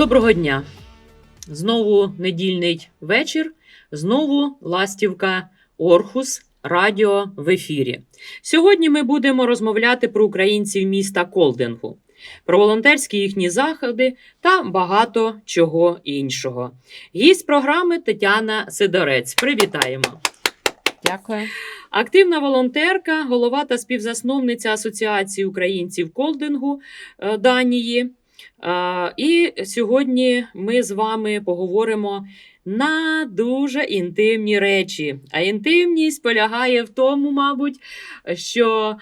Доброго дня! Знову недільний вечір, знову ластівка Орхус Радіо в ефірі. Сьогодні ми будемо розмовляти про українців міста Колдингу, про волонтерські їхні заходи та багато чого іншого. Гість програми Тетяна Сидорець. Привітаємо! Дякую. Активна волонтерка, голова та співзасновниця Асоціації українців Колдингу е, Данії. І сьогодні ми з вами поговоримо на дуже інтимні речі. А інтимність полягає в тому, мабуть, що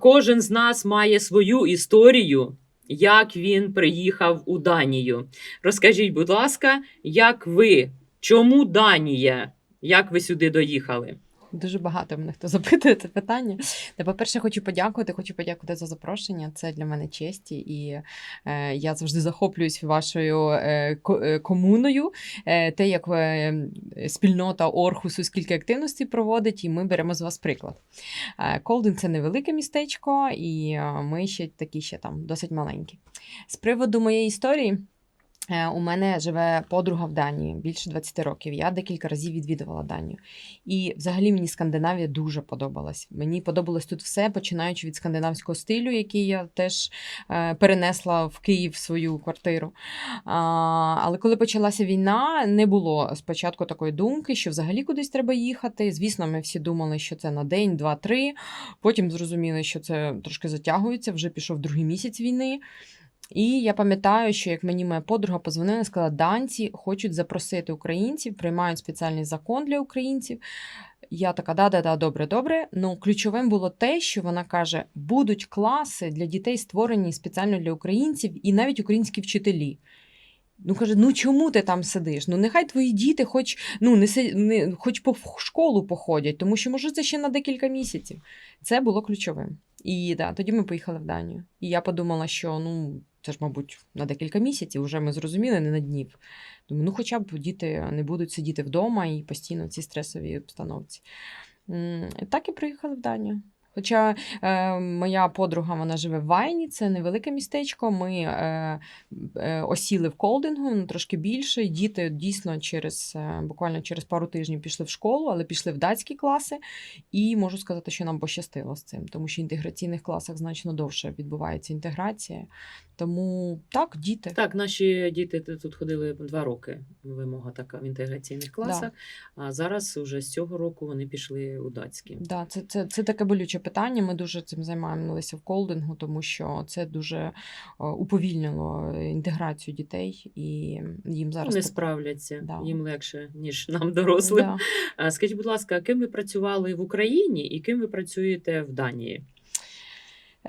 кожен з нас має свою історію, як він приїхав у Данію. Розкажіть, будь ласка, як ви? Чому Данія? Як ви сюди доїхали? Дуже багато мене хто запитує це питання. Та, по-перше, хочу подякувати. Хочу подякувати за запрошення. Це для мене честі, і е, я завжди захоплююсь вашою е, е, комуною. Е, те, як е, спільнота Орхусу скільки активності проводить, і ми беремо з вас приклад. Е, Колдин це невелике містечко, і е, ми ще такі ще там досить маленькі. З приводу моєї історії. Е, У мене живе подруга в Данії більше 20 років. Я декілька разів відвідувала Данію. І взагалі мені Скандинавія дуже подобалась. Мені подобалось тут все, починаючи від скандинавського стилю, який я теж е, перенесла в Київ свою квартиру. Але коли почалася війна, не було спочатку такої думки, що взагалі кудись треба їхати. Звісно, ми всі думали, що це на день, два, три. Потім зрозуміли, що це трошки затягується, вже пішов другий місяць війни. І я пам'ятаю, що як мені моя подруга позвонила і сказала, данці хочуть запросити українців, приймають спеціальний закон для українців. Я така, да-да-да, добре, добре. Ну, ключовим було те, що вона каже: будуть класи для дітей створені спеціально для українців і навіть українські вчителі. Ну каже, ну чому ти там сидиш? Ну нехай твої діти, хоч ну не, не хоч по школу походять, тому що може це ще на декілька місяців. Це було ключовим. І да, тоді ми поїхали в Данію. І я подумала, що ну це ж, мабуть, на декілька місяців. Вже ми зрозуміли, не на днів. Думаю, ну хоча б діти не будуть сидіти вдома і постійно в цій стресовій обстановці. Так і приїхали в Данію. Хоча е, моя подруга вона живе в Вайні, це невелике містечко. Ми е, е, осіли в Колдингу, ну, трошки більше. Діти дійсно через е, буквально через пару тижнів пішли в школу, але пішли в датські класи. І можу сказати, що нам пощастило з цим, тому що в інтеграційних класах значно довше відбувається інтеграція. Тому так, діти. Так, наші діти тут ходили два роки. Вимога така в інтеграційних класах. А зараз уже з цього року вони пішли у датські. Да, це, це, це таке болюче питання. Ми дуже цим займаємося в колдингу, тому що це дуже е, уповільнило інтеграцію дітей, і їм зараз не справляться Да. їм легше, ніж нам, дорослим. Да. Скажіть, будь ласка, ким ви працювали в Україні і ким ви працюєте в Данії?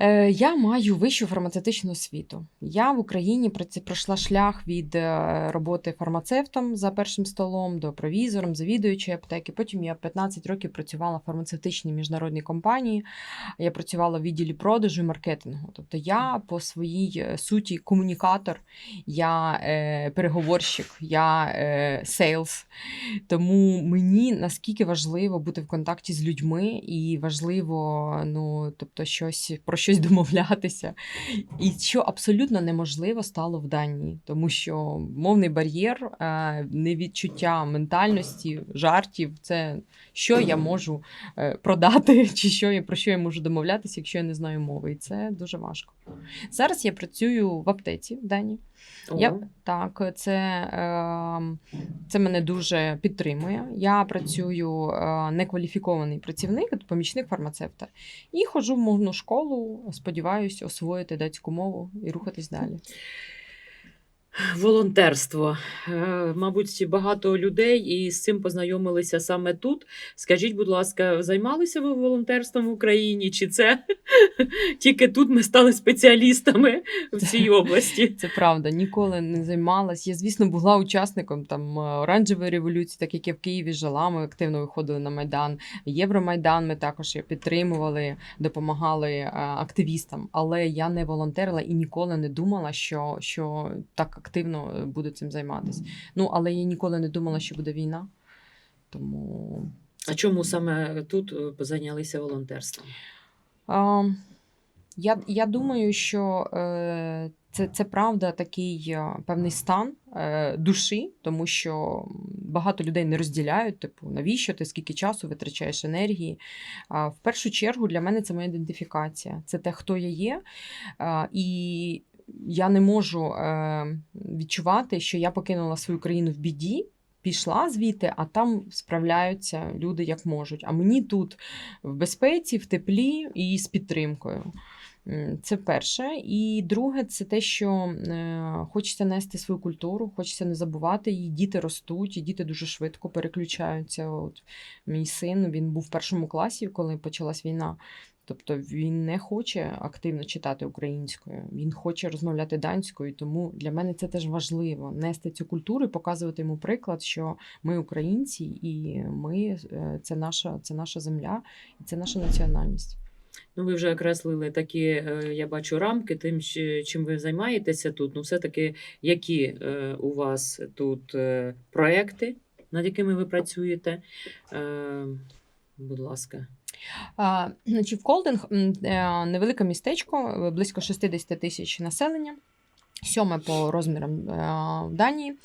Е, Я маю вищу фармацевтичну освіту. Я в Україні пройшла шлях від е, роботи фармацевтом за першим столом до провізором, завідуючої аптеки. Потім я 15 років працювала в фармацевтичній міжнародній компанії. Я працювала в відділі продажу і маркетингу. Тобто я по своїй е, суті комунікатор, я е, переговорщик, я сейлс. Тому мені наскільки важливо бути в контакті з людьми, і важливо, ну тобто, щось про щось домовлятися. І що абсолютно неможливо стало в Данії, тому що мовний бар'єр, е, невідчуття ментальності, жартів це що я можу е, продати, чи що я про що я можу домовлятися, якщо я не знаю мови. І це дуже важко. Зараз я працюю в аптеці в Данії. Я, так, це, е, це мене дуже підтримує. Я працюю е, некваліфікований працівник, помічник фармацевта, і ходжу в мовну школу. Сподіваюся, освоїти датську мову і рухатись далі. Волонтерство. Е, Мабуть, багато людей і з цим познайомилися саме тут. Скажіть, будь ласка, займалися ви волонтерством в Україні? Чи це тільки тут ми стали спеціалістами в цій області? Це правда, ніколи не займалась. Я, звісно, була учасником там е, оранжевої революції, так як я в Києві жила. Ми активно виходили на майдан. Євромайдан. Ми також підтримували, допомагали е, активістам. Але я не волонтерила і ніколи не думала, що, що так активно е, буду цим займатися. Ну але я ніколи не думала, що буде війна. Тому А чому саме тут е, зайнялися волонтерством? А, я, я думаю, що е, це, це правда такий е, певний стан е, душі, тому що багато людей не розділяють, типу, навіщо ти скільки часу витрачаєш енергії. А, в першу чергу для мене це моя ідентифікація, це те, хто я є. А, і я не можу е, відчувати, що я покинула свою країну в біді. Пішла звідти, а там справляються люди як можуть. А мені тут в безпеці, в теплі і з підтримкою. Це перше. І друге, це те, що е, хочеться нести свою культуру, хочеться не забувати її. Діти ростуть, і діти дуже швидко переключаються. От мій син він був в першому класі, коли почалась війна. Тобто він не хоче активно читати українською, він хоче розмовляти данською. Тому для мене це теж важливо нести цю культуру і показувати йому приклад, що ми українці, і ми е, це наша, це наша земля, і це наша національність. Ну, ви вже окреслили такі, е, я бачу, рамки тим, чим ви займаєтеся тут. Ну, все-таки, які е, у вас тут проекти, над якими ви працюєте? Будь ласка. А, значить, в Колдинг е, невелике містечко, е, близько 60 тисяч населення. Сьоме по розмірам е, Данії.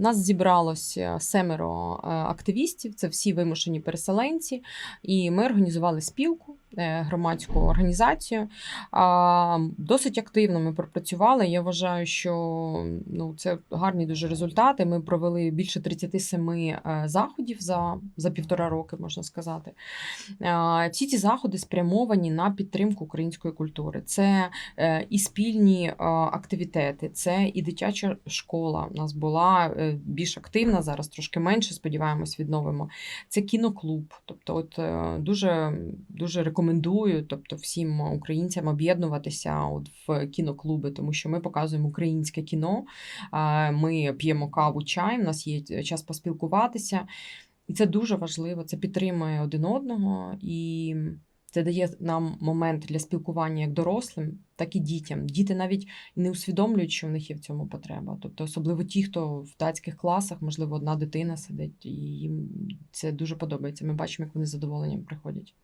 Нас зібралося семеро активістів, це всі вимушені переселенці, і ми організували спілку, громадську організацію. Досить активно ми пропрацювали. Я вважаю, що ну, це гарні дуже результати. Ми провели більше 37 е, заходів за, за півтора роки, можна сказати. Е, Всі ці заходи спрямовані на підтримку української культури. Це е, і спільні е, активітети, це і дитяча школа. У нас була е, більш активна, зараз трошки менше, сподіваємось, відновимо. Це кіноклуб. Тобто, от е, дуже, дуже рекомендую тобто, всім українцям об'єднуватися от в кіноклуби, тому що ми показуємо українське кіно. Ми п'ємо каву, чай, у нас є час поспілкуватися. І це дуже важливо. Це підтримує один одного і це дає нам момент для спілкування як дорослим, так і дітям. Діти навіть не усвідомлюють, що в них є в цьому потреба. Тобто, особливо ті, хто в датських класах, можливо, одна дитина сидить, і їм це дуже подобається. Ми бачимо, як вони з задоволенням приходять.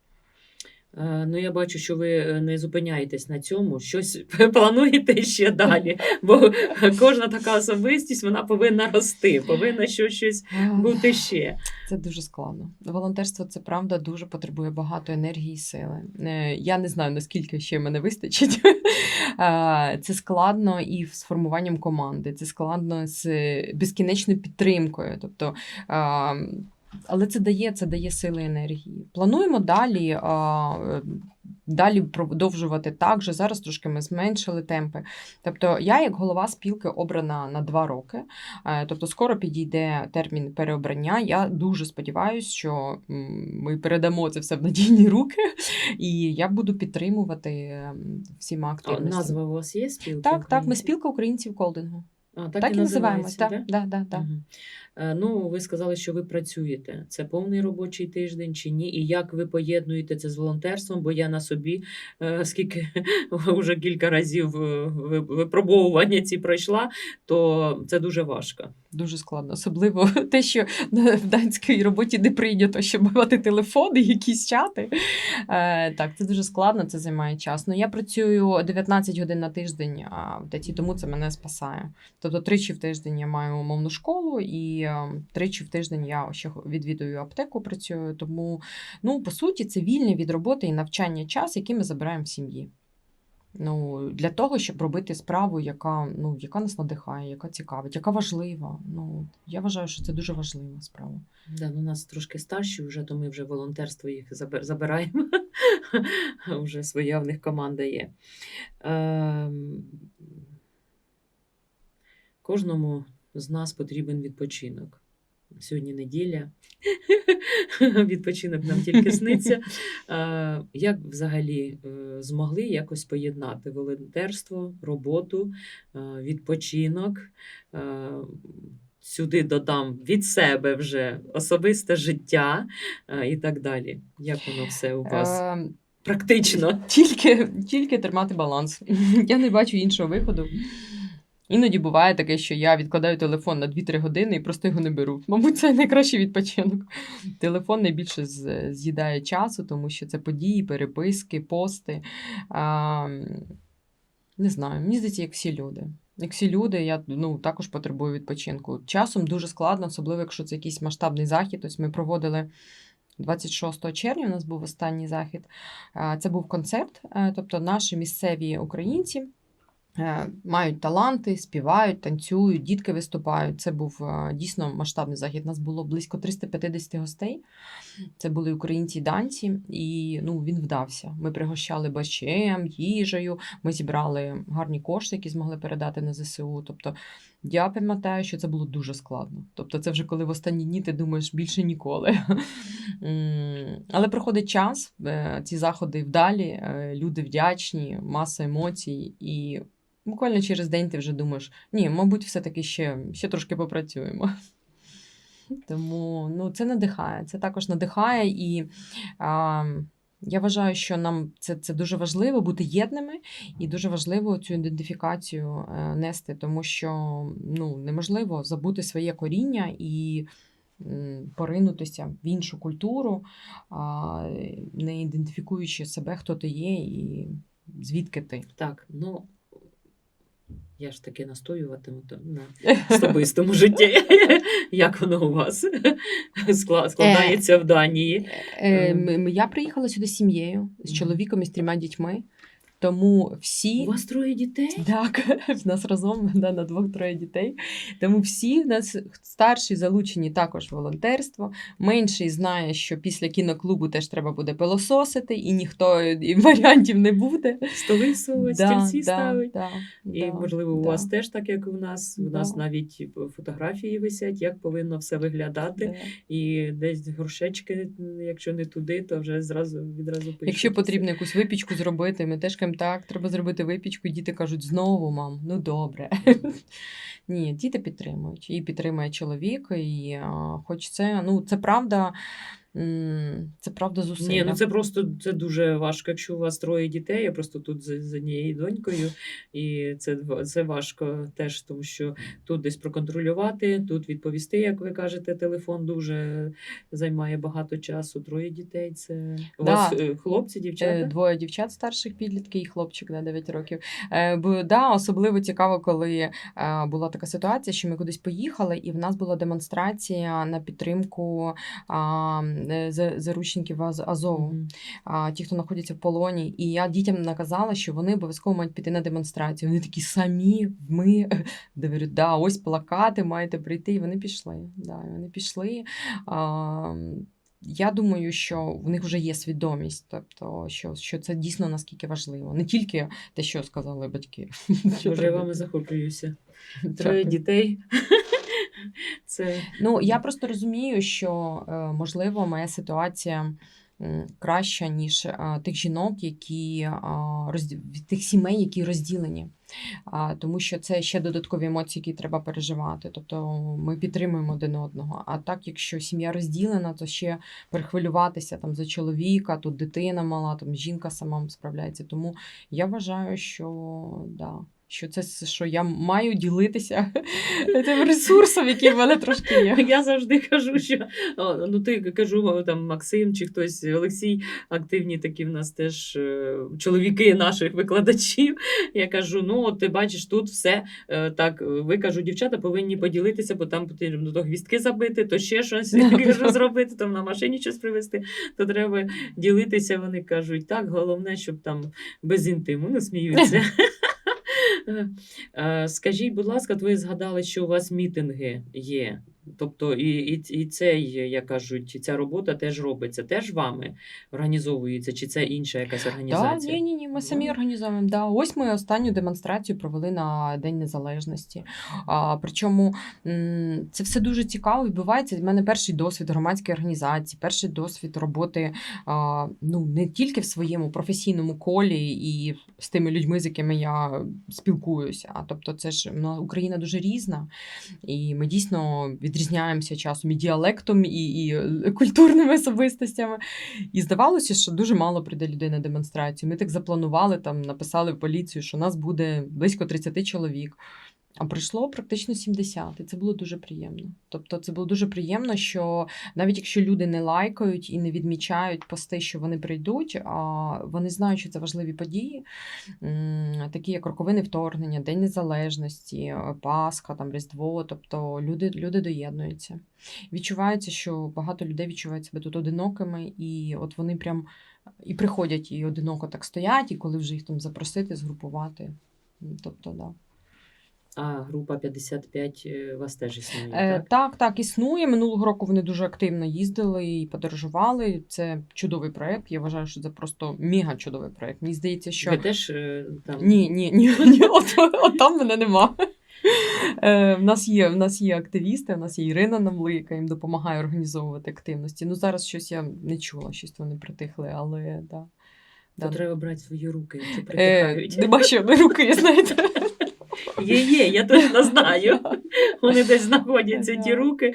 Е, Ну, я бачу, що ви е, не зупиняєтесь на цьому. Щось плануєте ще далі. Бо кожна така особистість вона повинна рости, повинна що- щось бути ще. Це дуже складно. Волонтерство це правда дуже потребує багато енергії і сили. Е, Я не знаю наскільки ще мене вистачить. Це складно і з формуванням команди, це складно з безкінечною підтримкою. Тобто, але це дає, це дає сили енергії. Плануємо далі. Далі продовжувати так же. Зараз трошки ми зменшили темпи. Тобто, я, як голова спілки, обрана на два роки. Е, Тобто, скоро підійде термін переобрання. Я дуже сподіваюся, що ми передамо це все в надійні руки, і я буду підтримувати всіма активностями. назва у вас є спілки? Так, так, ми спілка українців колдингу. А, Так, і називаємося. Так, да? да, да, да. Е, Ну, ви сказали, що ви працюєте. Це повний робочий тиждень чи ні? І як ви поєднуєте це з волонтерством? Бо я на собі, е, скільки вже кілька разів е, випробовування ці пройшла, то це дуже важко. Дуже складно. Особливо те, що в данській роботі не прийнято, щоб мати телефони, якісь чати. Е, так, це дуже складно, це займає час. Ну, я працюю 19 годин на тиждень а в даті, тому це мене спасає. Тобто тричі в тиждень я маю умовну школу, і е, тричі в тиждень я ще відвідую аптеку, працюю. Тому, ну, по суті, це вільний від роботи і навчання час, який ми забираємо в сім'ї. Ну, для того, щоб робити справу, яка, ну, яка нас надихає, яка цікавить, яка важлива. Ну, я вважаю, що це дуже важлива справа. Да, ну, нас трошки старші вже, то ми вже волонтерство їх забираємо. Вже своя в них команда є. Ем, Кожному з нас потрібен відпочинок. Сьогодні неділя. Відпочинок нам тільки сниться. Як взагалі е, змогли якось поєднати волонтерство, роботу, е, відпочинок? Е, Сюди додам від себе вже особисте життя і так далі. Як воно все у вас практично? тільки, тільки тримати баланс. Я не бачу іншого виходу. Іноді буває таке, що я відкладаю телефон на 2-3 години і просто його не беру. Мабуть, це найкращий відпочинок. Телефон найбільше з'їдає часу, тому що це події, переписки, пости. А, Не знаю, мені здається, як всі люди. Як всі люди, я ну, також потребую відпочинку. Часом дуже складно, особливо якщо це якийсь масштабний захід. Ось ми проводили 26 червня, у нас був останній захід. Це був концерт, е, тобто наші місцеві українці. Е, Мають таланти, співають, танцюють, дітки виступають. Це був е, дійсно масштабний захід. Нас було близько 350 гостей. Це були українці і данці, і ну, він вдався. Ми пригощали борщем, їжею, ми зібрали гарні кошти, які змогли передати на ЗСУ. Тобто я пам'ятаю, що це було дуже складно. Тобто, це вже коли в останні дні ти думаєш більше ніколи. Але проходить час, е, ці заходи вдалі, люди вдячні, маса емоцій, і буквально через день ти вже думаєш, ні, мабуть, все-таки ще, ще трошки попрацюємо. Тому ну, це надихає. Це також надихає, і а, я вважаю, що нам це, це дуже важливо бути єдними і дуже важливо цю ідентифікацію е, нести, тому що ну, неможливо забути своє коріння і поринутися в іншу культуру, не ідентифікуючи себе, хто ти є і звідки ти. Так, ну я ж таки настоюватиму то на особистому житті. Як воно у вас складається в Данії? Е, Ем. Я приїхала сюди з сім'єю, з чоловіком і з трьома дітьми. Тому всі У вас троє дітей? Так, в нас разом да, на двох-троє дітей. Тому всі в нас старші залучені також в волонтерство. Менший знає, що після кіноклубу теж треба буде пилососити, і ніхто і варіантів не буде. Столи совать, стільці ставить. да, І, да, можливо, у да, вас теж так, як у нас. У нас навіть фотографії висять, як повинно все виглядати. да. І десь горшечки, якщо не туди, то вже зразу відразу пишуть. Якщо потрібно якусь випічку зробити, ми теж так, треба зробити випічку, і діти кажуть, знову, мам, ну добре. Ні, діти підтримують. І підтримує чоловік, і хоч це, ну, це правда, це правда зусилля. Ні, ну це просто це дуже важко. Якщо у вас троє дітей, я просто тут з, з однією донькою, і це, це важко теж, тому що тут десь проконтролювати, тут відповісти, як ви кажете, телефон дуже займає багато часу. Троє дітей. Це у Да. вас е, хлопці, Е, дівчата? Двоє дівчат старших підлітки і хлопчик на 9 років. Е, Бо да, особливо цікаво, коли е, була така ситуація, що ми кудись поїхали, і в нас була демонстрація на підтримку е, заручників Аз- Азову. Мгм. а, ті, хто знаходяться в полоні. І я дітям наказала, що вони обов'язково мають піти на демонстрацію. Вони такі самі, ми говорю, да, ось плакати, маєте прийти. І вони пішли. Да, і вони пішли. А, я думаю, що в них вже є свідомість, тобто, що, що це дійсно наскільки важливо. Не тільки те, що сказали батьки. Боже, я вами захоплююся. Троє дітей. Це Ну, я просто розумію, що е, можливо моя ситуація м, краща, ніж е, тих жінок, які а, розді... тих сімей, які розділені. А, Тому що це ще додаткові емоції, які треба переживати. Тобто ми підтримуємо один одного. А так, якщо сім'я розділена, то ще перехвилюватися там за чоловіка, тут дитина мала, там жінка сама справляється. Тому я вважаю, що да. Що це що я маю ділитися тим ресурсом, який в мене трошки є. Я завжди кажу, що ну ти кажу, там Максим чи хтось Олексій, активні такі в нас теж е, чоловіки наших викладачів. Я кажу: ну от ти бачиш, тут все е, так. Ви кажу, дівчата повинні поділитися, бо там потрібно то гвістки забити, то ще щось кажу, зробити, там на машині щось привезти. То треба ділитися. Вони кажуть, так, головне, щоб там без інтиму, ну сміються. Е, Скажіть, будь ласка, ви згадали, що у вас мітинги є. Тобто, і, і, і цей, як кажуть, ця робота теж робиться, теж вами організовується, чи це інша якась Да, ні, ні, ні, ми самі організовуємо. Да. Ось ми останню демонстрацію провели на День Незалежності. А, причому це все дуже цікаво відбувається. В мене перший досвід громадської організації, перший досвід роботи а, ну, не тільки в своєму професійному колі і з тими людьми, з якими я спілкуюся. А тобто, це ж ну, Україна дуже різна, і ми дійсно відрізняємося часом і діалектом, і, і е, культурними особистостями. І здавалося, що дуже мало прийде людей на демонстрацію. Ми так запланували, там написали в поліцію, що нас буде близько 30 чоловік. А прийшло практично 70, і це було дуже приємно. Тобто, це було дуже приємно, що навіть якщо люди не лайкають і не відмічають пости, що вони прийдуть, а вони знають, що це важливі події, такі як роковини вторгнення, День Незалежності, е, Пасха, там Різдво. Тобто люди, люди доєднуються. Відчувається, що багато людей відчувають себе тут одинокими, і от вони прям і приходять і одиноко так стоять, і коли вже їх там запросити, згрупувати. Тобто, да. А група 55 е, вас теж існує, Е, так? так, так, існує. Минулого року вони дуже активно їздили і подорожували. Це чудовий проект. Я вважаю, що це просто мега чудовий проект. Мені здається, що Ви теж е, там ні, ні, ні, ні от, от там мене нема. Е, в, нас є, в нас є активісти, в нас є Ірина Намли, яка їм допомагає організовувати активності. Ну зараз щось я не чула, щось вони притихли, але да. то да. треба брати свої руки, які Е, притихають. нема ще одної руки, знаєте. Є, є, я точно знаю. Вони десь знаходяться ті руки.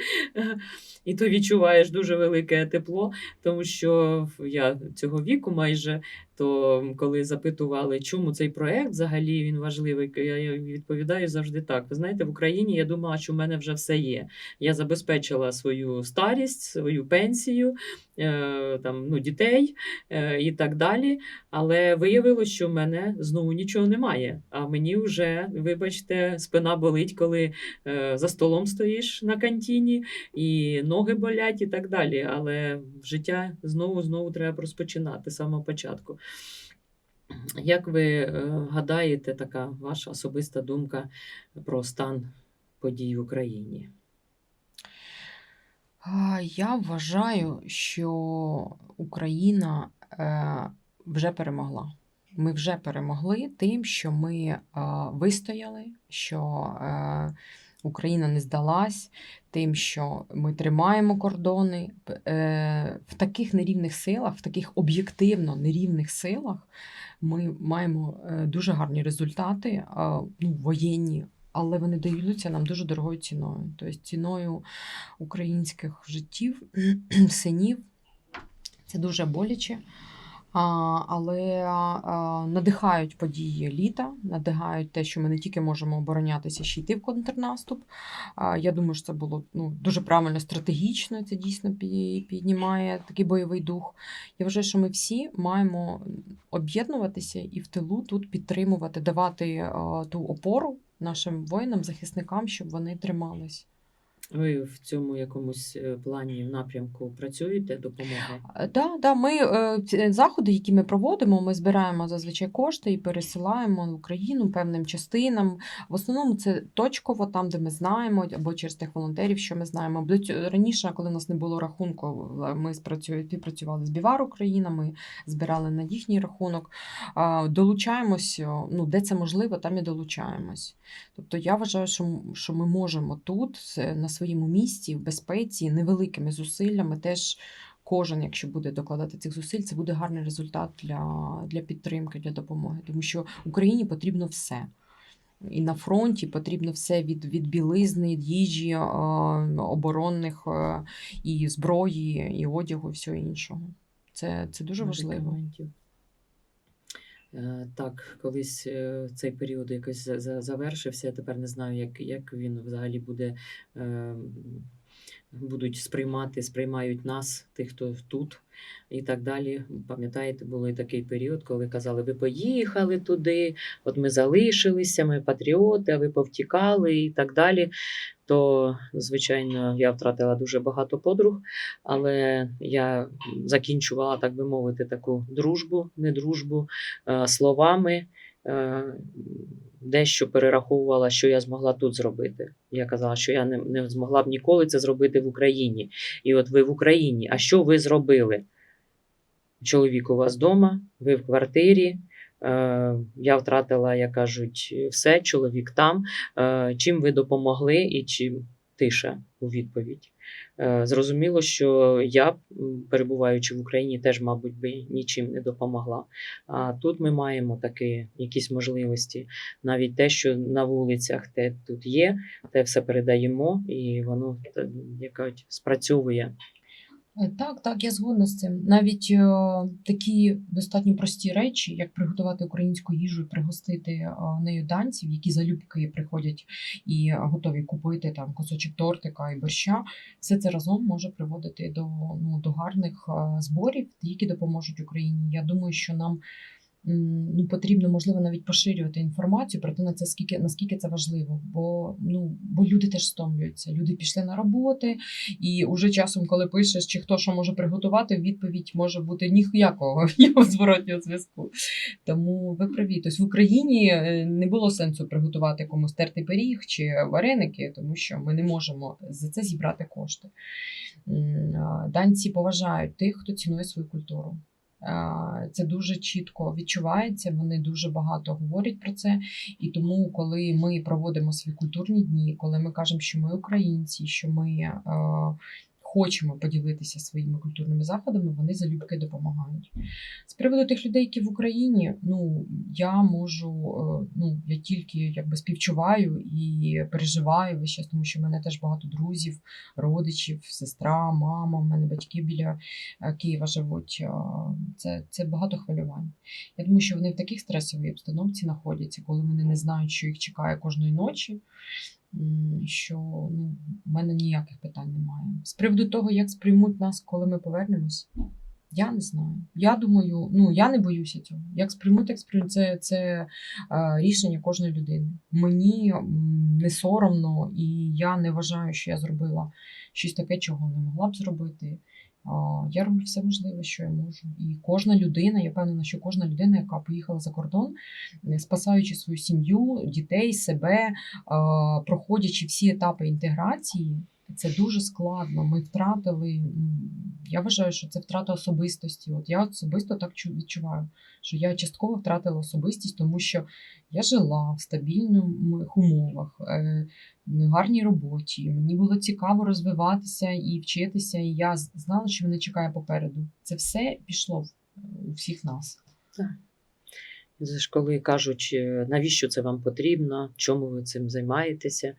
І то відчуваєш дуже велике тепло, тому що я цього віку майже, то коли запитували, чому цей проект взагалі він важливий, я відповідаю завжди так. Ви знаєте, в Україні я думала, що в мене вже все є. Я забезпечила свою старість, свою пенсію, е, там, ну, дітей е, і так далі. Але виявилося, що в мене знову нічого немає. А мені вже, вибачте, спина болить, коли е, за столом стоїш на кантіні, і ноги болять, і так далі. Але життя знову знову треба розпочинати з самого початку. Як ви е, гадаєте, така ваша особиста думка про стан подій в Україні? Я вважаю, що Україна е, вже перемогла. Ми вже перемогли тим, що ми е, вистояли, що Україна не здалась, тим, що ми тримаємо кордони е, в таких нерівних силах, в таких об'єктивно нерівних силах. Ми маємо е, дуже гарні результати, ну, воєнні, але вони даються нам дуже дорогою ціною. Тобто ціною українських життів, синів. Це дуже боляче. Але надихають події літа, надихають те, що ми не тільки можемо оборонятися, ще йти в контрнаступ. Я думаю, що це було ну, дуже правильно стратегічно. Це дійсно піднімає такий бойовий дух. Я вважаю, що ми всі маємо об'єднуватися і в тилу тут підтримувати, давати ту опору нашим воїнам, захисникам, щоб вони тримались. Ви в цьому якомусь е, плані напрямку працюєте допомоги? Е, Да, да, ми е, заходи, які ми проводимо, ми збираємо зазвичай кошти і пересилаємо в Україну певним частинам. В основному це точково, там, де ми знаємо, або через тих волонтерів, що ми знаємо. Раніше, коли у нас не було рахунку, ми співпрацювали з Бівар Україна, ми збирали на їхній рахунок. А, Долучаємось, ну, де це можливо, там і долучаємось. Тобто я вважаю, що ми можемо тут, на своєму місці, в безпеці, невеликими зусиллями теж кожен, якщо буде докладати цих зусиль, це буде гарний результат для, для підтримки, для допомоги. Тому що Україні потрібно все. І на фронті потрібно все від, від білизни, їжі, е, оборонних е, і зброї, і одягу, і всього іншого. Це, це дуже важливо. Е, Так, колись е, цей період якось за- за- завершився. Я тепер не знаю, як, як він взагалі буде, е, будуть сприймати, сприймають нас, тих, хто тут і так далі. Пам'ятаєте, був такий період, коли казали, ви поїхали туди, от ми залишилися, ми патріоти, а ви повтікали і так далі. То, звичайно, я втратила дуже багато подруг, але я закінчувала, так би мовити, таку дружбу, не дружбу словами. Дещо перераховувала, що я змогла тут зробити. Я казала, що я не, не змогла б ніколи це зробити в Україні. І от ви в Україні, а що ви зробили? Чоловік у вас вдома, ви в квартирі. Е, я втратила, як кажуть, все, чоловік там. Е, чим ви допомогли і чим тиша у відповідь. Е, Зрозуміло, що я, перебуваючи в Україні, теж, мабуть, би нічим не допомогла. А тут ми маємо такі якісь можливості. Навіть те, що на вулицях те тут є, те все передаємо, і воно як кажуть, спрацьовує. Е, Так, так, я згодна з цим. Навіть о, такі достатньо прості речі, як приготувати українську їжу пригостити о, нею данців, які залюбки приходять і готові купити там кусочок тортика і борща, все це разом може приводити до, ну, до гарних о, зборів, які допоможуть Україні. Я думаю, що нам ну, потрібно, можливо, навіть поширювати інформацію про те, на це скільки наскільки це важливо. Бо ну бо люди теж стомлюються. Люди пішли на роботи, і уже часом, коли пишеш, чи хто що може приготувати, відповідь може бути ніякого зворотнього зв'язку. Тому ви праві. Тобто в Україні е, не було сенсу приготувати комусь тертий пиріг чи вареники, тому що ми не можемо за це зібрати кошти. Данці поважають тих, хто цінує свою культуру. А, Це дуже чітко відчувається. Вони дуже багато говорять про це. І тому, коли ми проводимо свої культурні дні, коли ми кажемо, що ми українці, що ми е, хочемо поділитися своїми культурними заходами, вони залюбки допомагають. З приводу тих людей, які в Україні, ну я можу, е, ну я тільки якби співчуваю і переживаю весь час, тому що в мене теж багато друзів, родичів, сестра, мама, в мене батьки біля е, Києва живуть. Е, Це, це багато хвилювань. Я думаю, що вони в таких стресовій обстановці знаходяться, коли вони не знають, що їх чекає кожної ночі. Що ну, в мене ніяких питань немає. З приводу того, як сприймуть нас, коли ми повернемось, я не знаю. Я думаю, ну я не боюся цього. Як сприймуть, як сприймуть. Це, це е, рішення кожної людини. Мені не соромно, і я не вважаю, що я зробила щось таке, чого не могла б зробити. Я роблю все можливе, що я можу. І кожна людина, я впевнена, що кожна людина, яка поїхала за кордон, е, спасаючи свою сім'ю, дітей, себе, проходячи всі етапи інтеграції, це дуже складно. Ми втратили. Я вважаю, що це втрата особистості. От я особисто так відчуваю, що я частково втратила особистість, тому що я жила в стабільних умовах, е, гарній роботі. Мені було цікаво розвиватися і вчитися, і я знала, що мене чекає попереду. Це все пішло у всіх нас. Ж коли кажуть, е, навіщо це вам потрібно, чому ви цим займаєтеся,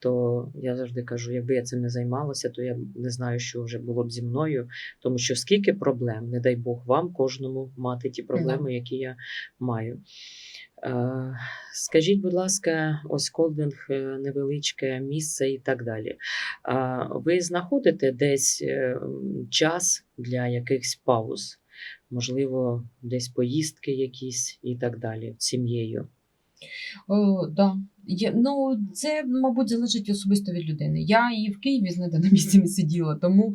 то я завжди кажу, якби я цим не займалася, то я не знаю, що вже було б зі мною. Тому що скільки проблем, не дай Бог вам кожному мати ті проблеми, які я маю. Е, Скажіть, будь ласка, ось колдинг е, невеличке місце і так далі. Ви знаходите десь е, час для якихось пауз? Можливо, десь поїздки якісь і так далі з сім'єю. Да. Є, ну, це, мабуть, залежить особисто від людини. Я і в Києві знаєте, на місці не сиділа, тому.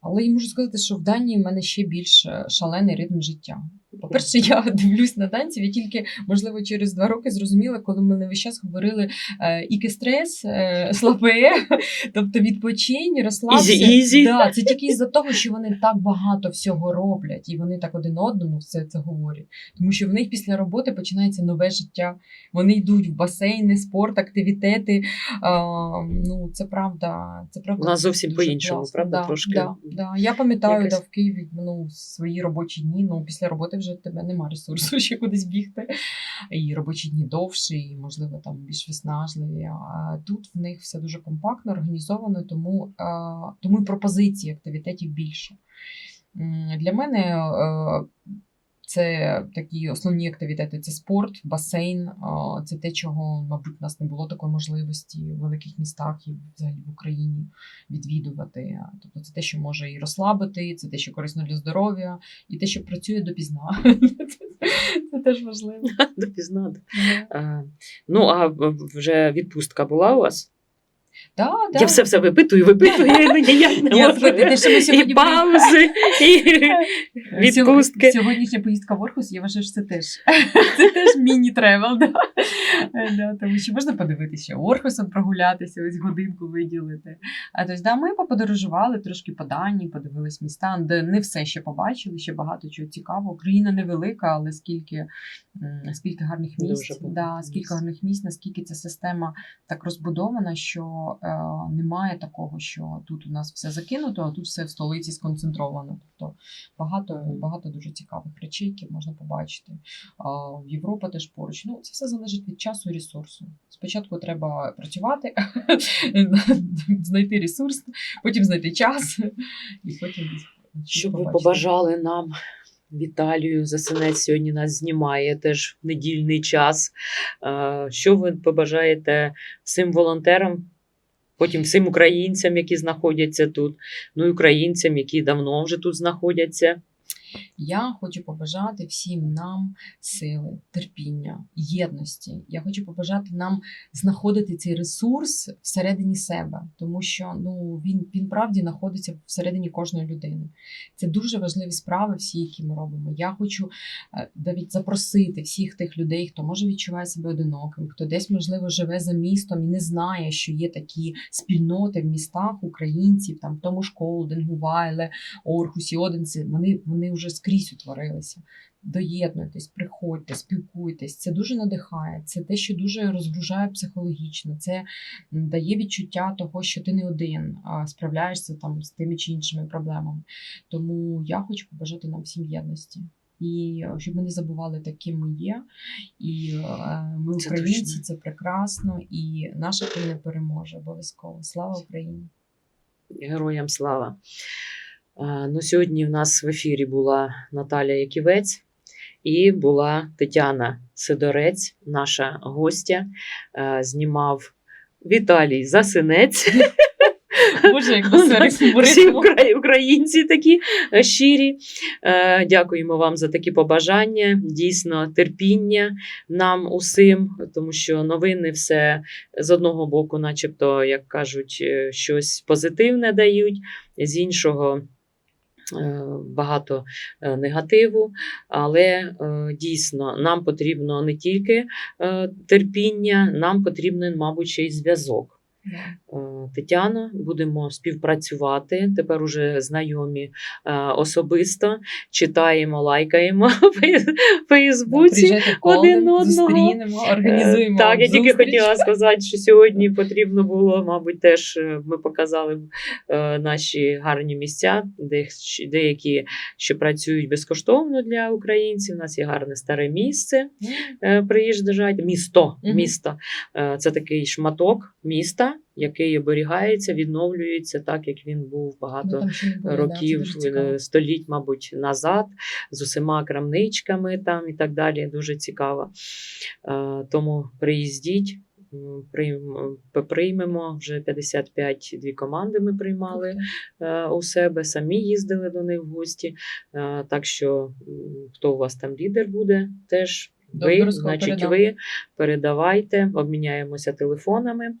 Але я можу сказати, що в Данії в мене ще більш е, шалений ритм життя. По-перше, я дивлюсь на данців, і тільки, можливо, через два роки зрозуміла, коли ми на весь час говорили е, іки-стрес, е, слабе, тобто відпочинь, розслабся. Ізі-ізі. Да, це тільки із-за того, що вони так багато всього роблять, і вони так один одному все це говорять. Тому що в них після роботи починається нове життя. Вони йдуть в басейни, спорт, активітети. А, ну, це правда. Це правда. У нас зовсім по-іншому, правда? Да, Трошки Да, да. Я пам'ятаю, да, в Києві ну, свої робочі дні. Ну, після роботи вже в тебе немає ресурсу ще кудись бігти. І робочі дні довші, і, можливо, там більш виснажливі. А тут в них все дуже компактно, організовано, тому, тому і пропозицій активітетів більше. Для мене е, це такі основні активітети: це спорт, басейн. Це те, чого, мабуть, у нас не було такої можливості в великих містах і взагалі в Україні відвідувати. Тобто це те, що може і розслабити, це те, що корисно для здоров'я, і те, що працює допізна. Це теж важливо. допізна. А, Ну, а вже відпустка була у вас? Да, да. Я все все випитую, випитую, і ніяк не можу. паузи, і відпустки. Сьогоднішня поїздка в Орхус, я вважаю, що це теж це теж міні-тревел. Да? Да, тому що можна подивитися Орхусом прогулятися, ось годинку виділити. А тобто, да, ми поподорожували трошки по Данії, подивились міста, де не все ще побачили, ще багато чого цікавого. Україна невелика, але скільки, скільки гарних місць, да, скільки гарних місць, наскільки ця система так розбудована, що е, немає такого, що тут у нас все закинуто, а тут все в столиці сконцентровано. Тобто Багато, багато дуже цікавих речей, які можна побачити. А, Європа теж поруч. Ну, це все залежить від часу і ресурсу. Спочатку треба працювати, знайти ресурс, потім знайти час, і потім Щоб ви побажали нам. Віталію Засинець сьогодні нас знімає теж в недільний час. Е, Що ви побажаєте всім волонтерам, потім всім українцям, які знаходяться тут, ну і українцям, які давно вже тут знаходяться. Я хочу побажати всім нам сили, терпіння, єдності. Я хочу побажати нам знаходити цей ресурс всередині себе, тому що ну він, він правді знаходиться всередині кожної людини. Це дуже важливі справи, всі, які ми робимо. Я хочу е, навіть запросити всіх тих людей, хто може відчуває себе одиноким, хто десь можливо живе за містом і не знає, що є такі спільноти в містах українців, там в тому ж Колдингу, Вайле, Орхусі, Одинці. Вони, вони вже скрізь утворилися. Доєднуйтесь, приходьте, спілкуйтесь. Це дуже надихає. Це те, що дуже розгружає психологічно. Це дає відчуття того, що ти не один, а справляєшся там з тими чи іншими проблемами. Тому я хочу побажати нам всім єдності. І е, щоб ми не забували, таким ми є. І е, ми Це українці, точно. це прекрасно, і наша країна переможе обов'язково. Слава Україні! Героям слава. Ну, сьогодні в нас в ефірі була Наталя Яківець і була Тетяна Сидорець, наша гостя. Е, Знімав Віталій Засинець. Боже, як Всі українці такі е, щирі. Е, Дякуємо вам за такі побажання. Дійсно, терпіння нам усім, тому що новини все з одного боку, начебто, як кажуть, щось позитивне дають, з іншого. Е, Багато е, негативу, але е, дійсно нам потрібно не тільки терпіння, нам потрібен, мабуть, ще й зв'язок. Е, Тетяно, будемо співпрацювати. Тепер уже знайомі е, особисто. Читаємо, лайкаємо в Фейсбуці. Один одного. зустрінемо, організуємо. Е, Так, я тільки хотіла сказати, що сьогодні потрібно було, мабуть, теж е, ми показали е, наші гарні місця, де деякі ще працюють безкоштовно для українців. У нас є гарне старе місце. е, приїжджають. Місто. Місто. Е, Це такий шматок міста, який оберігається, відновлюється так, як він був багато да, років, е, століть, мабуть, назад, з усіма крамничками там і так далі. Дуже цікаво. Е, Тому приїздіть. Приймемо вже 55 дві команди. Ми приймали ти. е, у себе, самі їздили до них в гості. Так що, хто у вас там лідер буде, теж ви, значить, передам. ви передавайте, обміняємося телефонами,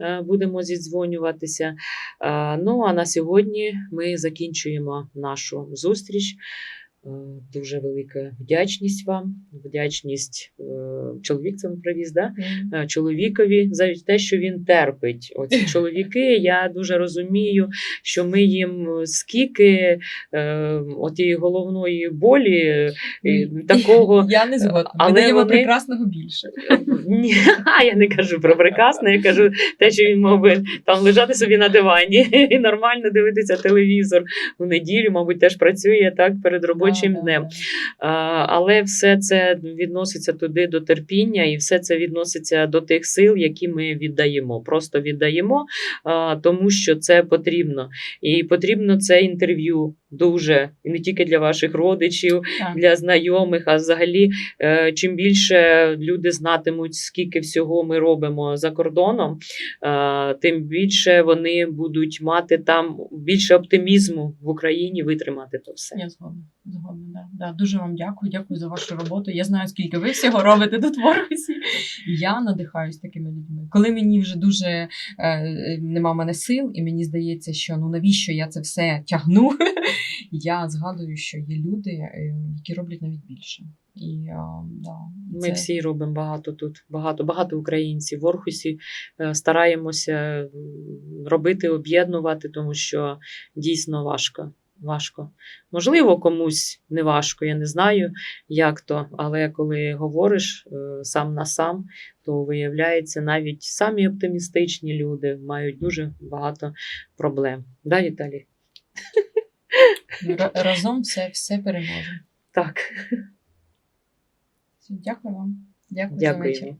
е, будемо зідзвонюватися. Е, Ну а на сьогодні ми закінчуємо нашу зустріч. Е, Дуже велика вдячність вам, вдячність е, чоловік це привіз, да? Е, чоловікові за те, що він терпить. Оці чоловіки, я дуже розумію, що ми їм скільки отієї головної болі, такого. Я не згодна. але даємо вони- прекрасного більше. Ні, я не кажу про прекрасне, я кажу те, що він мав би там лежати собі на дивані і нормально дивитися телевізор у неділю, мабуть, теж працює так перед робочим Да, да, днем. да. Але все це відноситься туди до терпіння, і все це відноситься до тих сил, які ми віддаємо. Просто віддаємо, тому що це потрібно. І потрібно це інтерв'ю дуже і не тільки для ваших родичів, Так. для знайомих, а взагалі, е, чим більше люди знатимуть, скільки всього ми робимо за кордоном, е, тим більше вони будуть мати там більше оптимізму в Україні витримати то все. Я згодна. Згодна, да. Да. Дуже вам дякую. Дякую за вашу роботу. Я знаю, скільки ви всього робите тут в Орхусі. Я надихаюсь такими людьми. Коли мені вже дуже е, нема мене сил, і мені здається, що ну навіщо я це все тягну, я згадую, що є люди, е, які роблять навіть більше. І, е, да, Ми це- всі робимо багато тут, багато, багато українців в Орхусі е, стараємося робити, об'єднувати, тому що дійсно важко. Важко. Можливо, комусь не важко, я не знаю, як то, але коли говориш сам на сам, то виявляється, навіть самі оптимістичні люди мають дуже багато проблем. Да, Віталій? Ра- Разом все, все переможемо. Так, Дякую вам. Дякую, за вечір.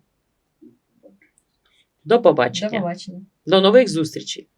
До побачення. До побачення. До нових зустрічей.